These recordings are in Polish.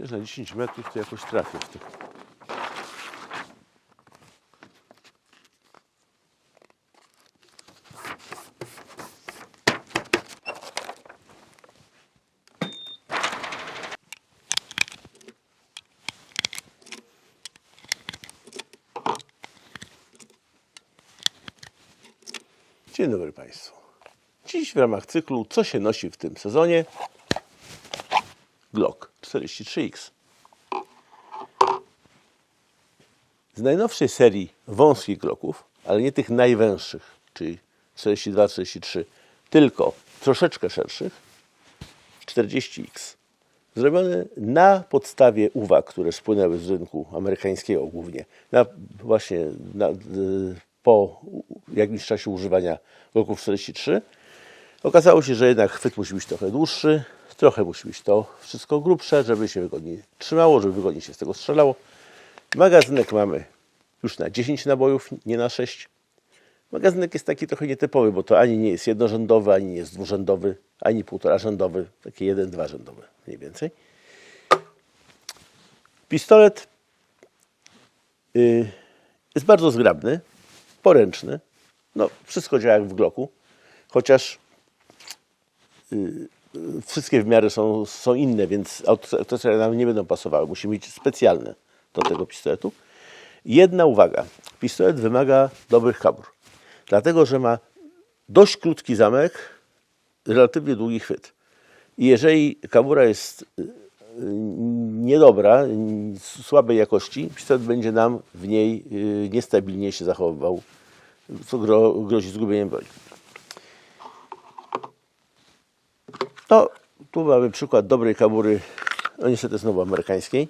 Przecież na 10 metrów to jakoś trafię w tych. Dzień dobry Państwu. Dziś w ramach cyklu Co się nosi w tym sezonie? Glock 43X. Z najnowszej serii wąskich Glocków, ale nie tych najwęższych, czyli 42-43, tylko troszeczkę szerszych, 40X. Zrobiony na podstawie uwag, które spłynęły z rynku amerykańskiego głównie, na, właśnie na, y, po jakimś czasie używania Glocków 43, Okazało się, że jednak chwyt musi być trochę dłuższy, trochę musi być to wszystko grubsze, żeby się wygodniej trzymało, żeby wygodniej się z tego strzelało. Magazynek mamy już na 10 nabojów, nie na 6. Magazynek jest taki trochę nietypowy, bo to ani nie jest jednorzędowy, ani nie jest dwurzędowy, ani półtora rzędowy, taki jeden, dwa rzędowy mniej więcej. Pistolet y, jest bardzo zgrabny, poręczny. No, wszystko działa jak w Glocku, chociaż wszystkie wymiary są, są inne, więc autostrady nam nie będą pasowały. Musimy mieć specjalne do tego pistoletu. Jedna uwaga. Pistolet wymaga dobrych kabur. Dlatego, że ma dość krótki zamek, relatywnie długi chwyt. I jeżeli kabura jest y, y, niedobra, y, słabej jakości, pistolet będzie nam w niej y, niestabilnie się zachowywał, co gro, grozi zgubieniem broni. No, tu mamy przykład dobrej kabury, no niestety znowu amerykańskiej,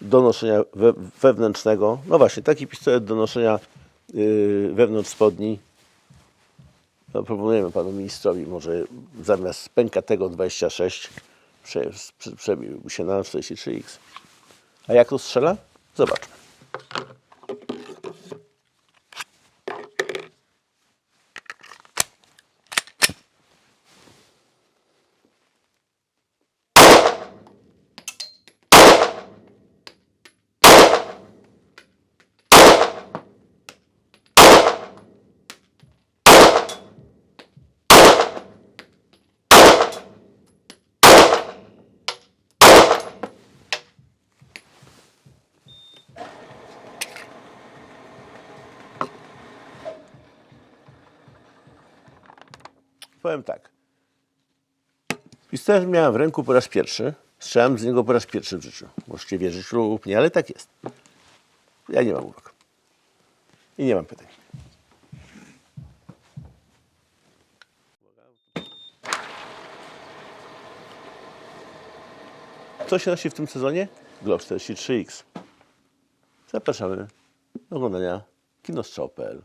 do noszenia we, wewnętrznego. No właśnie, taki pistolet do noszenia yy, wewnątrz spodni. No, proponujemy panu ministrowi, może zamiast pękatego 26 prze, prze, przebił się na 43X. A jak to strzela? Zobaczmy. Powiem tak. Pistolet miałem w ręku po raz pierwszy. Strzelałem z niego po raz pierwszy w życiu. Możecie wierzyć lub nie, ale tak jest. Ja nie mam uwag. I nie mam pytań. Co się nosi w tym sezonie? Glock 43X. Zapraszamy do oglądania kinostrzał.pl